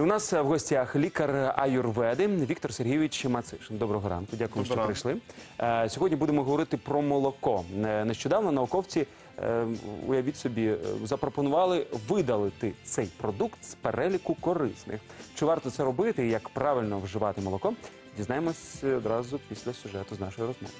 У нас е, в гостях лікар аюрведи Віктор Сергійович Мацишин. Доброго ранку. Дякую, що прийшли. Е, Сьогодні будемо говорити про молоко. Е, Нещодавно науковці, уявіть собі, запропонували видалити цей продукт з переліку корисних. Чи варто це робити і як правильно вживати молоко? Дізнаємось одразу після сюжету з нашої розмови.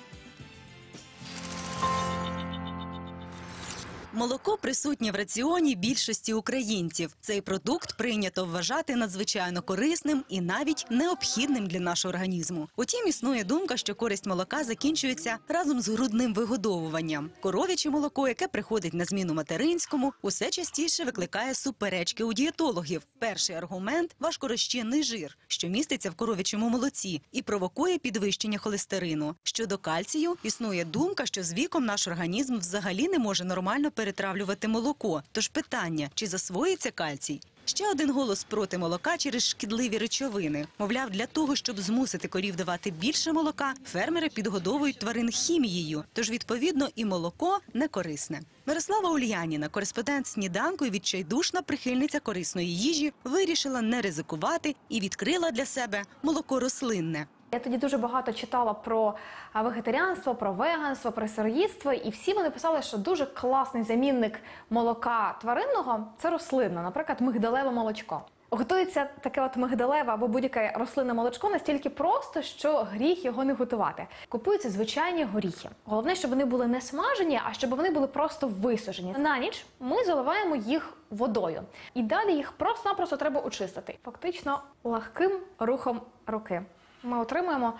Молоко присутнє в раціоні більшості українців. Цей продукт прийнято вважати надзвичайно корисним і навіть необхідним для нашого організму. Утім, існує думка, що користь молока закінчується разом з грудним вигодовуванням. Коров'яче молоко, яке приходить на зміну материнському, усе частіше викликає суперечки у дієтологів. Перший аргумент важкорозчинний жир, що міститься в коров'ячому молоці, і провокує підвищення холестерину. Щодо кальцію, існує думка, що з віком наш організм взагалі не може нормально перетравлювати молоко. Тож питання, чи засвоїться кальцій? Ще один голос проти молока через шкідливі речовини. Мовляв, для того, щоб змусити корів давати більше молока, фермери підгодовують тварин хімією. Тож, відповідно, і молоко не корисне. Мирослава Ульяніна, кореспондент сніданку і відчайдушна прихильниця корисної їжі, вирішила не ризикувати і відкрила для себе молоко рослинне. Я тоді дуже багато читала про вегетаріанство, про веганство, про сироїдство, і всі вони писали, що дуже класний замінник молока тваринного це рослинне, наприклад, мигдалеве молочко. Готується таке от мигдалеве або будь-яке рослинне молочко настільки просто, що гріх його не готувати. Купуються звичайні горіхи. Головне, щоб вони були не смажені, а щоб вони були просто висушені. На ніч ми заливаємо їх водою, і далі їх просто-напросто треба очистити. Фактично легким рухом руки. Ми отримуємо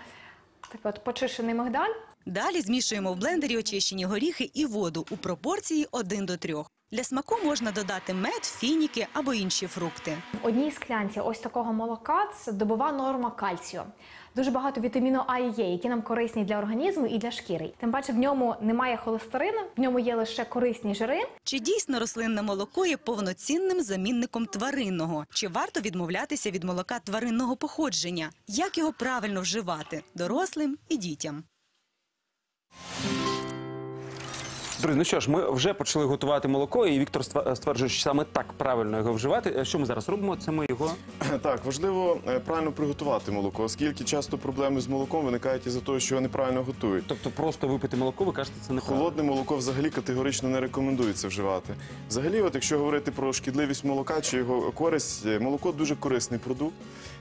такий от почищений мигдаль. Далі змішуємо в блендері очищені горіхи і воду у пропорції 1 до 3. Для смаку можна додати мед, фініки або інші фрукти. В одній склянці ось такого молока це добова норма кальцію. Дуже багато вітаміну А і Є, які нам корисні для організму і для шкіри. Тим паче в ньому немає холестерину, в ньому є лише корисні жири. Чи дійсно рослинне молоко є повноцінним замінником тваринного? Чи варто відмовлятися від молока тваринного походження? Як його правильно вживати дорослим і дітям? Друзі, ну що ж, ми вже почали готувати молоко, і Віктор стверджує, що саме так правильно його вживати. Е, Що ми зараз робимо? Це ми його Так, важливо е, правильно приготувати молоко, оскільки часто проблеми з молоком виникають із-за того, що його неправильно готують. Тобто просто випити молоко, ви кажете, це не Холодне молоко взагалі категорично не рекомендується вживати. Взагалі, от якщо говорити про шкідливість молока чи його користь, е, молоко дуже корисний продукт.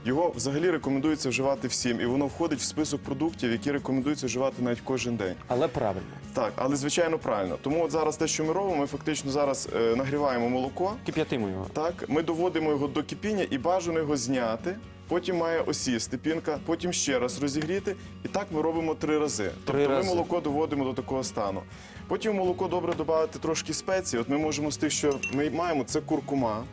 Його взагалі рекомендується вживати всім, і воно входить в список продуктів, які рекомендується вживати навіть кожен день. Але правильно. Так, але звичайно правильно. Тому от зараз те, що ми робимо, ми фактично зараз е, нагріваємо молоко. Кип'ятимо його. Так, ми доводимо його до кипіння і бажано його зняти. Потім має осісти пінка, потім ще раз розігріти. І так ми робимо три рази. тобто рази. ми молоко доводимо до такого стану. Потім в молоко добре додати трошки спеції. От ми можемо з тих, що ми маємо, це куркума.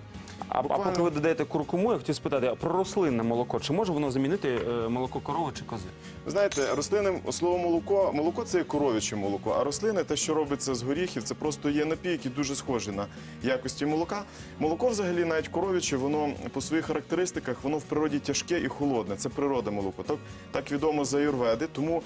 А, а Буквально- поки ви додаєте куркуму, я хотів спитати, а про рослинне молоко, чи може воно замінити е, молоко корови чи кози? Знаєте, рослинним слово молоко, молоко це коров'яче молоко, а рослини, те, що робиться з горіхів, це просто є напій, який дуже схожий на якості молока. Молоко, взагалі, навіть коров'яче, воно по своїх характеристиках, воно в природі тяжке і холодне. Це природа молоко. Так, так відомо з аюрведи. Тому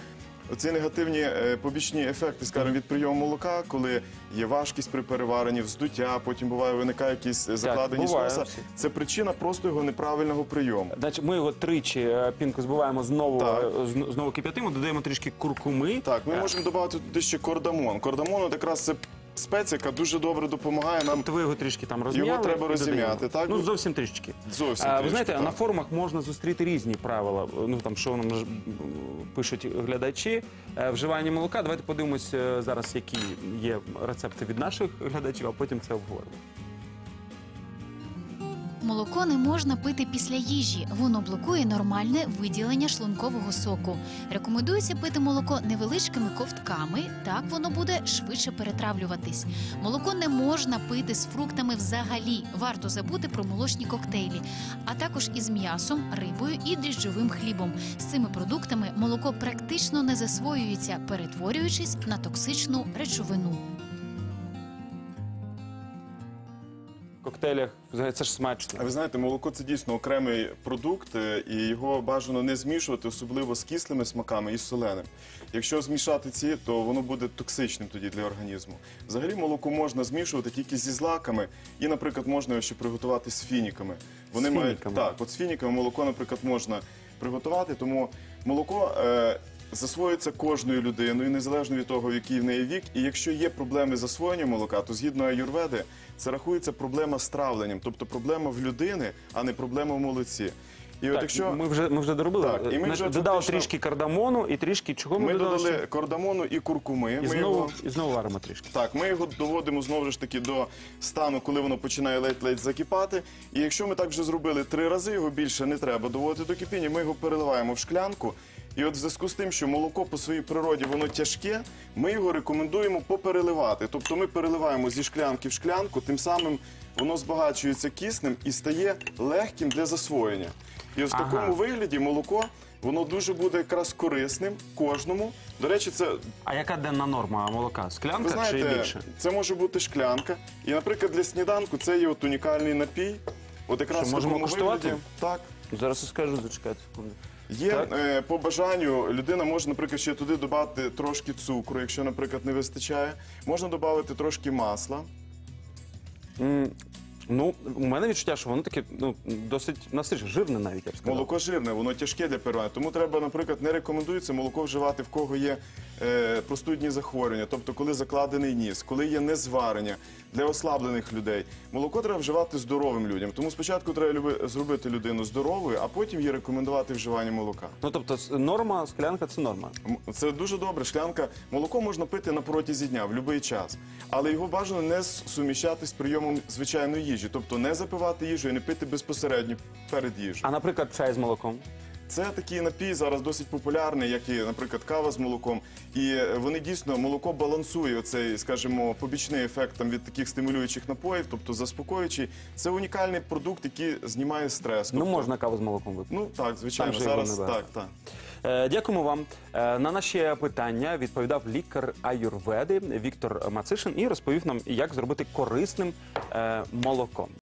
ці негативні е, побічні ефекти, скажімо, від прийому молока, коли є важкість при переваренні, вздуття, потім буває виникає якісь закладені закладеність буває, носа. Це причина просто його неправильного прийому. Значить, ми його тричі е, пінку збиваємо знову, Так. е, знову кип'ятимо, додаємо трішки куркуми. Так, ми Е, можемо додати туди ще кордамон. Кордамон от якраз це спеція, яка дуже добре допомагає нам Тобто ви його трішки там розм'яли. треба розім'яти, так? Ну, зовсім трішечки. зовсім. А, ви знаєте, так. на форумах можна зустріти різні правила. Ну там що нам пишуть глядачі. Е, Вживання молока. Давайте подивимось е, зараз, які є рецепти від наших глядачів, а потім це обговоримо. Молоко не можна пити після їжі. Воно блокує нормальне виділення шлункового соку. Рекомендується пити молоко невеличкими ковтками. Так воно буде швидше перетравлюватись. Молоко не можна пити з фруктами взагалі. Варто забути про молочні коктейлі, а також із м'ясом, рибою і дріжджовим хлібом. З цими продуктами молоко практично не засвоюється, перетворюючись на токсичну речовину. Коктейлях. Взагалі, Це ж смачно. А ви знаєте, молоко це дійсно окремий продукт, е, і його бажано не змішувати, особливо з кислими смаками і з соленим. Якщо змішати ці, то воно буде токсичним тоді для організму. Взагалі молоко можна змішувати тільки зі злаками, і, наприклад, можна його ще приготувати з фініками. Вони З мають фініками? так, от з фініками молоко, наприклад, можна приготувати, тому молоко. Е, Засвоюється кожною людиною, незалежно від того, який в неї вік. І якщо є проблеми з засвоєнням молока, то згідно аюрведи, це рахується проблема з травленням, тобто проблема в людини, а не проблема в молоці. І от якщо ми вже ми вже доробили. Так, і ми вже додали фактично- трішки кардамону і трішки чого ми, ми додали? додали ще? кардамону і куркуми, І ми знову, його і знову варимо трішки. так, ми його доводимо знову ж таки до стану, коли воно починає ледь-ледь закипати. І якщо ми так вже зробили три рази, його більше не треба доводити до кипіння, ми його переливаємо в шклянку. І от в зв'язку з тим, що молоко по своїй природі воно тяжке, ми його рекомендуємо попереливати. Тобто ми переливаємо зі шклянки в шклянку, тим самим воно збагачується киснем і стає легким для засвоєння. І ось в Ага. такому вигляді молоко воно дуже буде якраз корисним кожному. До речі, це А яка денна норма молока? ви Склянка чи знаєте, більше? це може бути шклянка. І, наприклад, для сніданку це є от унікальний напій. От якраз Що, в можемо такому куштувати? вигляді. Так. Зараз я скажу, зачекайте секунду. Є е, по бажанню людина може, наприклад, ще туди додати трошки цукру, якщо, наприклад, не вистачає. Можна додати трошки масла. М, Ну, у мене відчуття, що воно таке ну, досить насичне, жирне навіть, я б сказав. Молоко жирне, воно тяжке для переливання. Тому треба, наприклад, не рекомендується молоко вживати в кого є е, простудні захворювання, тобто коли закладений ніс, коли є незварення для ослаблених людей. Молоко треба вживати здоровим людям. Тому спочатку треба люби- зробити людину здоровою, а потім їй рекомендувати вживання молока. Ну, тобто, с- норма, склянка це норма. М- Це дуже добре. Шклянка молоко можна пити на протязі дня в будь-який час, але його бажано не суміщати з прийомом звичайної їжі, тобто не запивати їжу і не пити безпосередньо перед їжею. А, наприклад, чай з молоком. Це такий напій зараз досить популярний, як і, наприклад, кава з молоком. І е, вони дійсно молоко балансує оцей, скажімо, побічний ефект там від таких стимулюючих напоїв, тобто заспокоюючий. Це унікальний продукт, який знімає стрес. Ну, Тобто- можна каву з молоком випити. Ну так, звичайно, Там же його зараз не так, так. Е, Дякуємо вам. Е, На наші питання відповідав лікар аюрведи Віктор Мацишин і розповів нам, як зробити корисним е, молоко.